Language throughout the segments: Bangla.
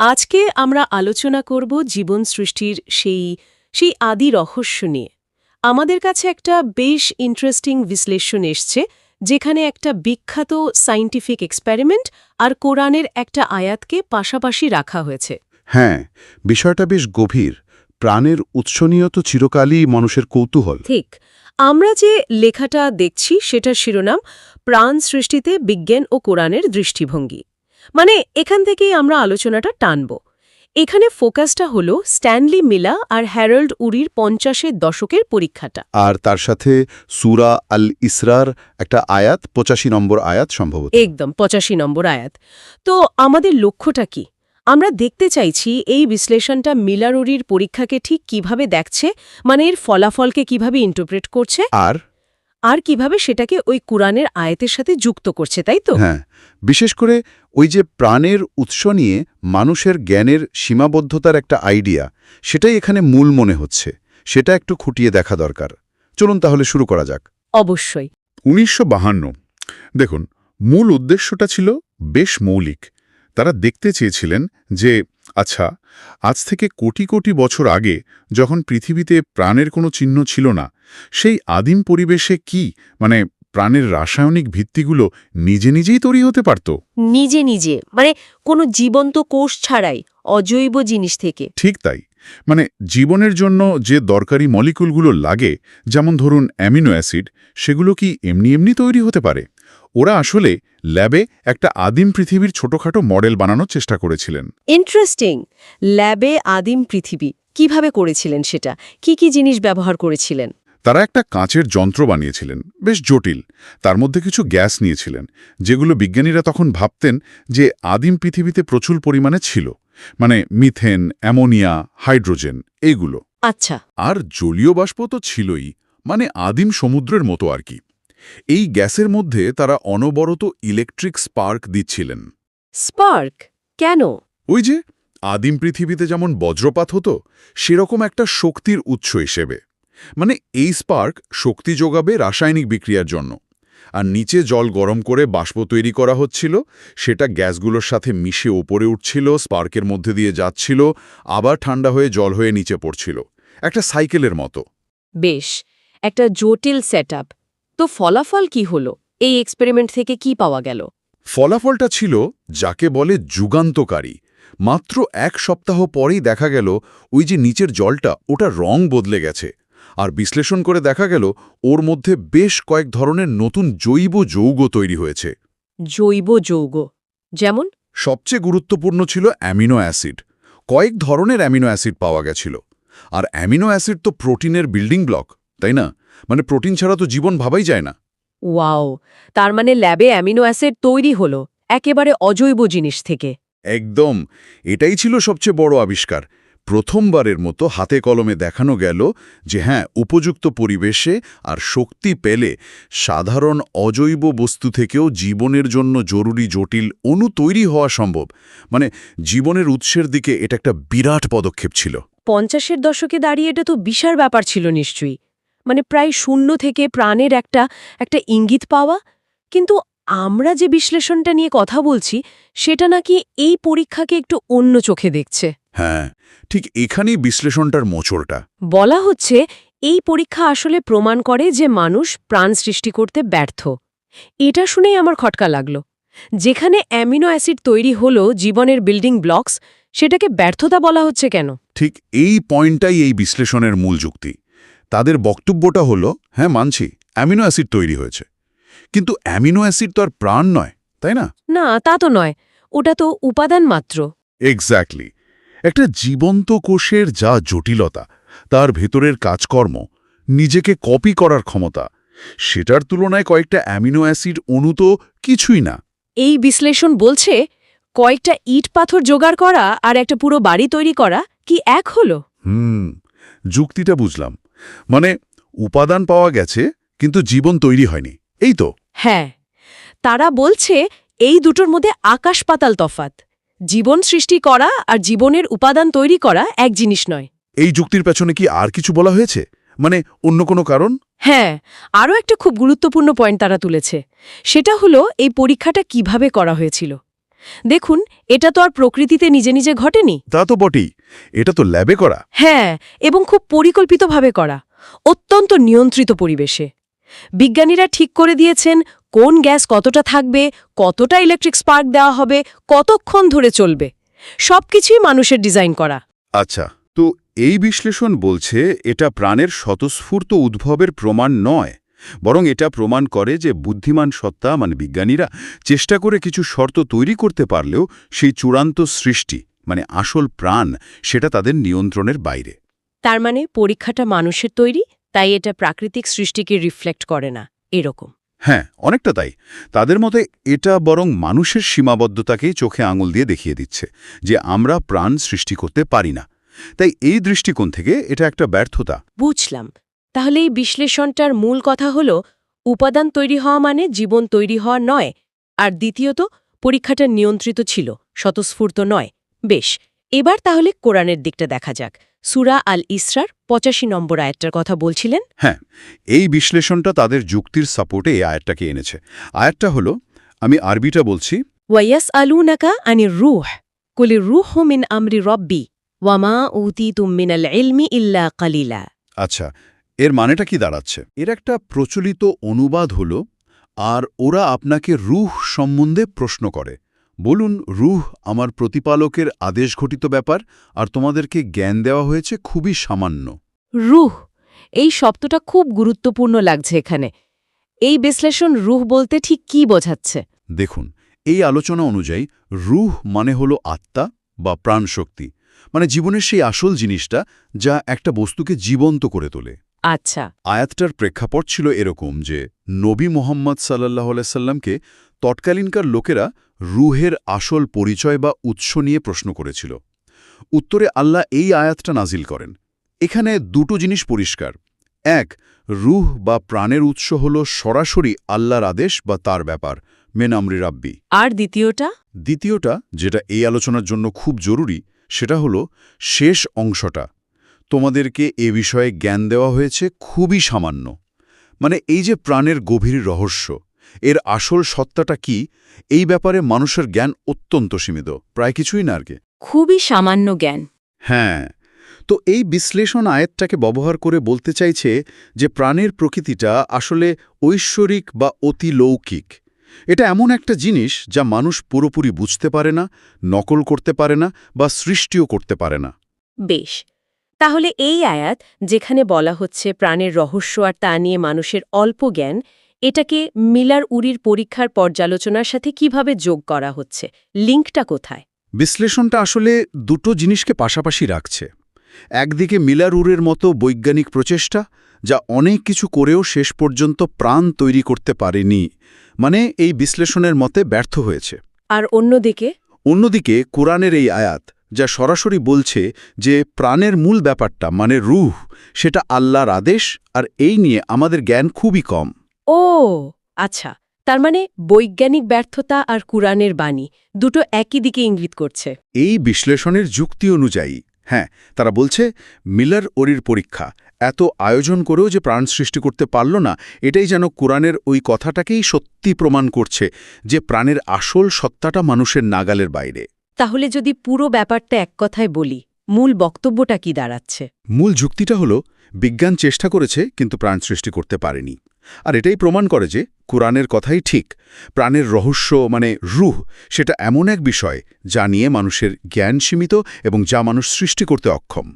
আজকে আমরা আলোচনা করব জীবন সৃষ্টির সেই সেই আদি রহস্য নিয়ে। আমাদের কাছে একটা বেশ ইন্টারেস্টিং বিশ্লেষণ এসছে যেখানে একটা বিখ্যাত সাইন্টিফিক এক্সপেরিমেন্ট আর কোরআনের একটা আয়াতকে পাশাপাশি রাখা হয়েছে। হ্যাঁ বিষয়টা বেশ গভীর। প্রাণের উৎস নিয়ে তো চিরকালই মানুষের কৌতূহল। ঠিক। আমরা যে লেখাটা দেখছি সেটার শিরোনাম প্রাণ সৃষ্টিতে বিজ্ঞান ও কোরআনের দৃষ্টিভঙ্গি। মানে এখান থেকেই আমরা আলোচনাটা টানব। এখানে ফোকাসটা হলো স্ট্যানলি মিলা আর হ্যারল্ড উরির পঞ্চাশের দশকের পরীক্ষাটা। আর তার সাথে সুরা আল ইসরার একটা আয়াত পঁচাশি নম্বর আয়াত সম্ভবত। একদম পঁচাশি নম্বর আয়াত। তো আমাদের লক্ষ্যটা কি? আমরা দেখতে চাইছি এই বিশ্লেষণটা মিলারুরির পরীক্ষাকে ঠিক কীভাবে দেখছে মানে এর ফলাফলকে কীভাবে ইন্টারপ্রেট করছে। আর আর কীভাবে সেটাকে ওই কোরআনের আয়াতের সাথে যুক্ত করছে তাই তো? হ্যাঁ বিশেষ করে ওই যে প্রাণের উৎস নিয়ে মানুষের জ্ঞানের সীমাবদ্ধতার একটা আইডিয়া সেটাই এখানে মূল মনে হচ্ছে। সেটা একটু খুঁটিয়ে দেখা দরকার। চলুন তাহলে শুরু করা যাক। অবশ্যই। উনিশশো দেখুন মূল উদ্দেশ্যটা ছিল বেশ মৌলিক। তারা দেখতে চেয়েছিলেন যে আচ্ছা আজ থেকে কোটি কোটি বছর আগে যখন পৃথিবীতে প্রাণের কোনো চিহ্ন ছিল না সেই আদিম পরিবেশে কি মানে প্রাণের রাসায়নিক ভিত্তিগুলো নিজে নিজেই তৈরি হতে পারত? নিজে নিজে মানে কোনো জীবন্ত কোষ ছাড়াই অজৈব জিনিস থেকে। ঠিক তাই মানে জীবনের জন্য যে দরকারি মলিকুলগুলো লাগে যেমন ধরুন অ্যামিনো অ্যাসিড সেগুলো কি এমনি এমনি তৈরি হতে পারে? ওরা আসলে ল্যাবে একটা আদিম পৃথিবীর ছোটখাটো মডেল বানানোর চেষ্টা করেছিলেন। ইন্টারেস্টিং! ল্যাবে আদিম পৃথিবী কীভাবে করেছিলেন সেটা? কি কি জিনিস ব্যবহার করেছিলেন? তারা একটা কাঁচের যন্ত্র বানিয়েছিলেন বেশ জটিল। তার মধ্যে কিছু গ্যাস নিয়েছিলেন যেগুলো বিজ্ঞানীরা তখন ভাবতেন যে আদিম পৃথিবীতে প্রচুর পরিমাণে ছিল। মানে মিথেন অ্যামোনিয়া হাইড্রোজেন এইগুলো। আচ্ছা। আর জলীয় বাষ্প তো ছিলই মানে আদিম সমুদ্রের মতো আর কি। এই গ্যাসের মধ্যে তারা অনবরত ইলেকট্রিক স্পার্ক দিচ্ছিলেন। স্পার্ক? কেন? ওই যে আদিম পৃথিবীতে যেমন বজ্রপাত হতো সেরকম একটা শক্তির উৎস হিসেবে। মানে এই স্পার্ক শক্তি যোগাবে রাসায়নিক বিক্রিয়ার জন্য। আর নিচে জল গরম করে বাষ্প তৈরি করা হচ্ছিল সেটা গ্যাসগুলোর সাথে মিশে ওপরে উঠছিল স্পার্কের মধ্যে দিয়ে যাচ্ছিল আবার ঠান্ডা হয়ে জল হয়ে নিচে পড়ছিল। একটা সাইকেলের মতো। বেশ একটা জটিল সেটআপ। তো ফলাফল কি হলো? এই এক্সপেরিমেন্ট থেকে কি পাওয়া গেল? ফলাফলটা ছিল যাকে বলে যুগান্তকারী। মাত্র এক সপ্তাহ পরেই দেখা গেল ওই যে নিচের জলটা ওটা রং বদলে গেছে। আর বিশ্লেষণ করে দেখা গেল ওর মধ্যে বেশ কয়েক ধরনের নতুন জৈব যৌগ তৈরি হয়েছে। জৈব যৌগ। যেমন? সবচেয়ে গুরুত্বপূর্ণ ছিল অ্যামিনো অ্যাসিড। কয়েক ধরনের অ্যামিনো অ্যাসিড পাওয়া গেছিল। আর অ্যামিনো অ্যাসিড তো প্রোটিনের বিল্ডিং ব্লক তাই না? মানে প্রোটিন ছাড়া তো জীবন ভাবাই যায় না। ওয়াও তার মানে ল্যাবে অ্যামিনো অ্যাসিড তৈরি হলো একেবারে অজৈব জিনিস থেকে। একদম এটাই ছিল সবচেয়ে বড় আবিষ্কার। প্রথমবারের মতো হাতে কলমে দেখানো গেল যে হ্যাঁ উপযুক্ত পরিবেশে আর শক্তি পেলে সাধারণ অজৈব বস্তু থেকেও জীবনের জন্য জরুরি জটিল অণু তৈরি হওয়া সম্ভব। মানে জীবনের উৎসের দিকে এটা একটা বিরাট পদক্ষেপ ছিল। পঞ্চাশের দশকে দাঁড়িয়ে এটা তো বিশাল ব্যাপার ছিল নিশ্চয়ই। মানে প্রায় শূন্য থেকে প্রাণের একটা একটা ইঙ্গিত পাওয়া। কিন্তু আমরা যে বিশ্লেষণটা নিয়ে কথা বলছি সেটা নাকি এই পরীক্ষাকে একটু অন্য চোখে দেখছে। হ্যাঁ ঠিক এখানেই বিশ্লেষণটার মোচড়টা। বলা হচ্ছে এই পরীক্ষা আসলে প্রমাণ করে যে মানুষ প্রাণ সৃষ্টি করতে ব্যর্থ। এটা শুনেই আমার খটকা লাগল। যেখানে অ্যামিনো অ্যাসিড তৈরি হলো জীবনের বিল্ডিং ব্লকস সেটাকে ব্যর্থতা বলা হচ্ছে কেন? ঠিক এই পয়েন্টটাই এই বিশ্লেষণের মূল যুক্তি। তাদের বক্তব্যটা হলো হ্যাঁ মানছি অ্যামিনো অ্যাসিড তৈরি হয়েছে। কিন্তু অ্যামিনো অ্যাসিড তো আর প্রাণ নয় তাই না? না তা তো নয় ওটা তো উপাদান মাত্র। এক্স্যাক্টলি একটা জীবন্ত কোষের যা জটিলতা তার ভেতরের কাজকর্ম নিজেকে কপি করার ক্ষমতা সেটার তুলনায় কয়েকটা অ্যামিনো অ্যাসিড অণু তো কিছুই না। এই বিশ্লেষণ বলছে কয়েকটা ইট পাথর জোগাড় করা আর একটা পুরো বাড়ি তৈরি করা কি এক হলো? হুম যুক্তিটা বুঝলাম। মানে উপাদান পাওয়া গেছে কিন্তু জীবন তৈরি হয়নি। এই তো। হ্যাঁ তারা বলছে এই দুটোর মধ্যে আকাশ পাতাল তফাত জীবন সৃষ্টি করা আর জীবনের উপাদান তৈরি করা এক জিনিস নয়। এই যুক্তির পেছনে কি আর কিছু বলা হয়েছে? মানে অন্য কোনো কারণ? হ্যাঁ আরও একটা খুব গুরুত্বপূর্ণ পয়েন্ট তারা তুলেছে। সেটা হলো এই পরীক্ষাটা কীভাবে করা হয়েছিল? দেখুন এটা তো আর প্রকৃতিতে নিজে নিজে ঘটেনি। তা তো বটেই। এটা তো ল্যাবে করা। হ্যাঁ এবং খুব পরিকল্পিতভাবে করা। অত্যন্ত নিয়ন্ত্রিত পরিবেশে। বিজ্ঞানীরা ঠিক করে দিয়েছেন কোন গ্যাস কতটা থাকবে কতটা ইলেকট্রিক স্পার্ক দেওয়া হবে কতক্ষণ ধরে চলবে। সবকিছুই মানুষের ডিজাইন করা। আচ্ছা তো এই বিশ্লেষণ বলছে এটা প্রাণের স্বতঃস্ফূর্ত উদ্ভবের প্রমাণ নয় বরং এটা প্রমাণ করে যে বুদ্ধিমান সত্তা মানে বিজ্ঞানীরা চেষ্টা করে কিছু শর্ত তৈরি করতে পারলেও সেই চূড়ান্ত সৃষ্টি মানে আসল প্রাণ সেটা তাদের নিয়ন্ত্রণের বাইরে। তার মানে পরীক্ষাটা মানুষের তৈরি তাই এটা প্রাকৃতিক সৃষ্টিকে রিফ্লেক্ট করে না এরকম। হ্যাঁ অনেকটা তাই। তাদের মতে এটা বরং মানুষের সীমাবদ্ধতাকেই চোখে আঙুল দিয়ে দেখিয়ে দিচ্ছে যে আমরা প্রাণ সৃষ্টি করতে পারি না। তাই এই দৃষ্টিকোণ থেকে এটা একটা ব্যর্থতা। বুঝলাম। তাহলে এই বিশ্লেষণটার মূল কথা হল উপাদান তৈরি হওয়া মানে জীবন তৈরি হওয়া নয় আর দ্বিতীয়ত পরীক্ষাটা নিয়ন্ত্রিত ছিল স্বতঃস্ফূর্ত নয়। বেশ এবার তাহলে কোরআনের দিকটা দেখা যাক। সুরা আল ইসরার পঁচাশি নম্বর আয়াতটার কথা বলছিলেন? হ্যাঁ এই বিশ্লেষণটা তাদের যুক্তির সাপোর্টে এই আয়াতটাকে এনেছে। আয়াতটা হলো আমি আরবিটা বলছি ওয়াইয়াস আলুনাকা আনি রুহ কুলি রুহ মিন আমরি রব্বি ওয়ামা উতি মিনাল ইলমি ইল্লা কালিলা। আচ্ছা এর মানেটা কি দাঁড়াচ্ছে? এর একটা প্রচলিত অনুবাদ হলো আর ওরা আপনাকে রুহ সম্বন্ধে প্রশ্ন করে। বলুন রুহ আমার প্রতিপালকের আদেশ ঘটিত ব্যাপার আর তোমাদেরকে জ্ঞান দেওয়া হয়েছে খুবই সামান্য। রুহ এই শব্দটা খুব গুরুত্বপূর্ণ লাগছে এখানে। এই বিশ্লেষণ রুহ বলতে ঠিক কি বোঝাচ্ছে? দেখুন এই আলোচনা অনুযায়ী রুহ মানে হলো আত্মা বা প্রাণশক্তি মানে জীবনের সেই আসল জিনিসটা যা একটা বস্তুকে জীবন্ত করে তোলে। আচ্ছা। আয়াতটার প্রেক্ষাপট ছিল এরকম যে নবী মোহাম্মদ সাল্লাহ সাল্লামকে তৎকালীনকার লোকেরা রুহের আসল পরিচয় বা উৎস নিয়ে প্রশ্ন করেছিল। উত্তরে আল্লাহ এই আয়াতটা নাজিল করেন। এখানে দুটো জিনিস পরিষ্কার। এক রুহ বা প্রাণের উৎস হল সরাসরি আল্লাহর আদেশ বা তার ব্যাপার মেনামরি রাব্বি। আর দ্বিতীয়টা? দ্বিতীয়টা যেটা এই আলোচনার জন্য খুব জরুরি সেটা হলো শেষ অংশটা। তোমাদেরকে এ বিষয়ে জ্ঞান দেওয়া হয়েছে খুবই সামান্য। মানে এই যে প্রাণের গভীর রহস্য এর আসল সত্তাটা কি এই ব্যাপারে মানুষের জ্ঞান অত্যন্ত সীমিত। প্রায় কিছুই না আর কি? খুবই সামান্য জ্ঞান। হ্যাঁ। তো এই বিশ্লেষণ আয়াতটাকে ব্যবহার করে বলতে চাইছে যে প্রাণের প্রকৃতিটা আসলে ঐশ্বরিক বা অতিলৌকিক এটা এমন একটা জিনিস যা মানুষ পুরোপুরি বুঝতে পারে না নকল করতে পারে না বা সৃষ্টিও করতে পারে না। বেশ। তাহলে এই আয়াত যেখানে বলা হচ্ছে প্রাণের রহস্য আর তা নিয়ে মানুষের অল্প জ্ঞান এটাকে মিলার উরির পরীক্ষার পর্যালোচনার সাথে কীভাবে যোগ করা হচ্ছে লিঙ্কটা কোথায়? বিশ্লেষণটা আসলে দুটো জিনিসকে পাশাপাশি রাখছে। একদিকে মিলারুরের মতো বৈজ্ঞানিক প্রচেষ্টা যা অনেক কিছু করেও শেষ পর্যন্ত প্রাণ তৈরি করতে পারেনি মানে এই বিশ্লেষণের মতে ব্যর্থ হয়েছে। আর অন্যদিকে? অন্যদিকে কোরআনের এই আয়াত যা সরাসরি বলছে যে প্রাণের মূল ব্যাপারটা মানে রুহ সেটা আল্লাহর আদেশ আর এই নিয়ে আমাদের জ্ঞান খুবই কম। ও আচ্ছা তার মানে বৈজ্ঞানিক ব্যর্থতা আর কুরআনের বাণী দুটো একই দিকে ইঙ্গিত করছে। এই বিশ্লেষণের যুক্তি অনুযায়ী হ্যাঁ তারা বলছে মিলার ওরির পরীক্ষা এত আয়োজন করেও যে প্রাণ সৃষ্টি করতে পারল না এটাই যেন কোরআনের ওই কথাটাকেই সত্যি প্রমাণ করছে যে প্রাণের আসল সত্তাটা মানুষের নাগালের বাইরে। তাহলে যদি পুরো ব্যাপারটা এক কথায় বলি, মূল বক্তব্যটা কি দাঁড়াচ্ছে? মূল যুক্তিটা হলো, বিজ্ঞান চেষ্টা করেছে, কিন্তু প্রাণ সৃষ্টি করতে পারেনি। আর এটাই প্রমাণ করে যে, কোরআনের কথাই ঠিক। প্রাণের রহস্য মানে রুহ, সেটা এমন এক বিষয়, যা নিয়ে মানুষের জ্ঞান সীমিত এবং যা মানুষ সৃষ্টি করতে অক্ষম।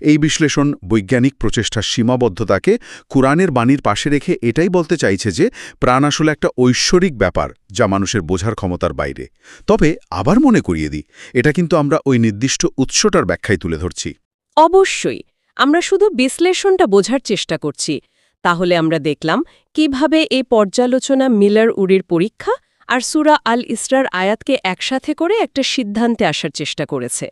এই বিশ্লেষণ বৈজ্ঞানিক প্রচেষ্টার সীমাবদ্ধতাকে কোরআনের বাণীর পাশে রেখে এটাই বলতে চাইছে যে, প্রাণ আসলে একটা ঐশ্বরিক ব্যাপার যা মানুষের বোঝার ক্ষমতার বাইরে। তবে আবার মনে করিয়ে দিই, এটা কিন্তু আমরা ওই নির্দিষ্ট উৎসটার ব্যাখ্যায় তুলে ধরছি। অবশ্যই, আমরা শুধু বিশ্লেষণটা বোঝার চেষ্টা করছি। তাহলে আমরা দেখলাম কীভাবে এই পর্যালোচনা মিলার উড়ির পরীক্ষা আর সুরা আল ইসরার আয়াতকে একসাথে করে একটা সিদ্ধান্তে আসার চেষ্টা করেছে।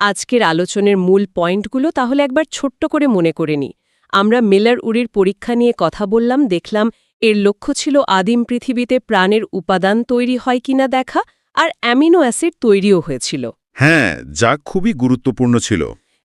আজকের আলোচনের মূল পয়েন্টগুলো তাহলে একবার ছোট্ট করে মনে করে নি আমরা মিলার উড়ির পরীক্ষা নিয়ে কথা বললাম দেখলাম এর লক্ষ্য ছিল আদিম পৃথিবীতে প্রাণের উপাদান তৈরি হয় কিনা দেখা আর অ্যামিনো অ্যাসিড তৈরিও হয়েছিল। হ্যাঁ যা খুবই গুরুত্বপূর্ণ ছিল।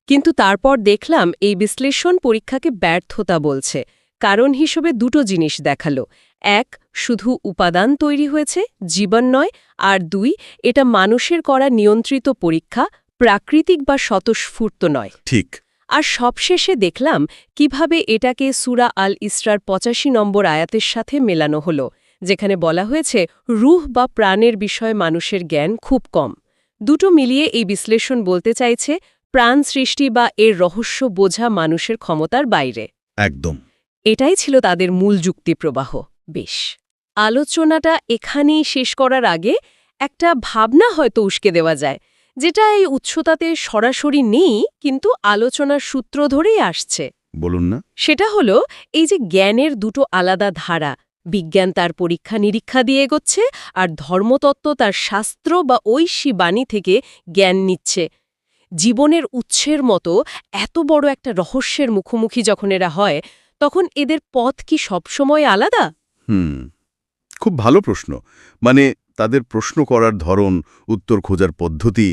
কিন্তু তারপর দেখলাম এই বিশ্লেষণ পরীক্ষাকে ব্যর্থতা বলছে কারণ হিসেবে দুটো জিনিস দেখাল। এক শুধু উপাদান তৈরি হয়েছে জীবন নয় আর দুই এটা মানুষের করা নিয়ন্ত্রিত পরীক্ষা প্রাকৃতিক বা স্বতঃস্ফূর্ত নয়। ঠিক। আর সবশেষে দেখলাম কীভাবে এটাকে সুরা আল ইসরার পঁচাশি নম্বর আয়াতের সাথে মেলানো হলো যেখানে বলা হয়েছে রুহ বা প্রাণের বিষয়ে মানুষের জ্ঞান খুব কম। দুটো মিলিয়ে এই বিশ্লেষণ বলতে চাইছে প্রাণ সৃষ্টি বা এর রহস্য বোঝা মানুষের ক্ষমতার বাইরে। একদম। এটাই ছিল তাদের মূল যুক্তি প্রবাহ বেশ। আলোচনাটা এখানেই শেষ করার আগে একটা ভাবনা হয়তো উস্কে দেওয়া যায় যেটা এই উৎসতাতে সরাসরি নেই কিন্তু আলোচনার সূত্র ধরেই আসছে। বলুন না। সেটা হলো এই যে জ্ঞানের দুটো আলাদা ধারা বিজ্ঞান তার পরীক্ষা নিরীক্ষা দিয়ে এগোচ্ছে আর ধর্মতত্ত্ব তার শাস্ত্র বা ঐশী বাণী থেকে জ্ঞান নিচ্ছে। জীবনের উৎসের মতো এত বড় একটা রহস্যের মুখোমুখি যখন এরা হয় তখন এদের পথ কি সবসময় আলাদা? হুম খুব ভালো প্রশ্ন। মানে তাদের প্রশ্ন করার ধরন উত্তর খোঁজার পদ্ধতি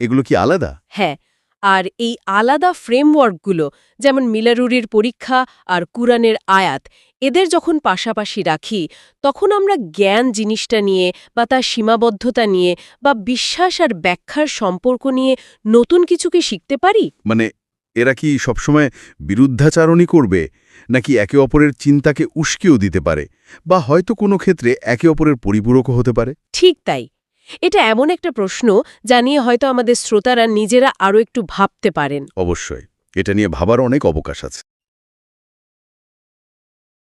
এগুলো কি আলাদা? হ্যাঁ আর এই আলাদা ফ্রেমওয়ার্কগুলো যেমন মিলারুরির পরীক্ষা আর কুরআনের আয়াত এদের যখন পাশাপাশি রাখি তখন আমরা জ্ঞান জিনিসটা নিয়ে বা তার সীমাবদ্ধতা নিয়ে বা বিশ্বাস আর ব্যাখ্যার সম্পর্ক নিয়ে নতুন কিছু কি শিখতে পারি? মানে এরা কি সবসময় বিরুদ্ধাচারণই করবে নাকি একে অপরের চিন্তাকে উস্কেও দিতে পারে বা হয়তো কোনো ক্ষেত্রে একে অপরের পরিপূরকও হতে পারে? ঠিক তাই। এটা এমন একটা প্রশ্ন যা নিয়ে হয়তো আমাদের শ্রোতারা নিজেরা আরও একটু ভাবতে পারেন। অবশ্যই। এটা নিয়ে ভাবার অনেক অবকাশ আছে।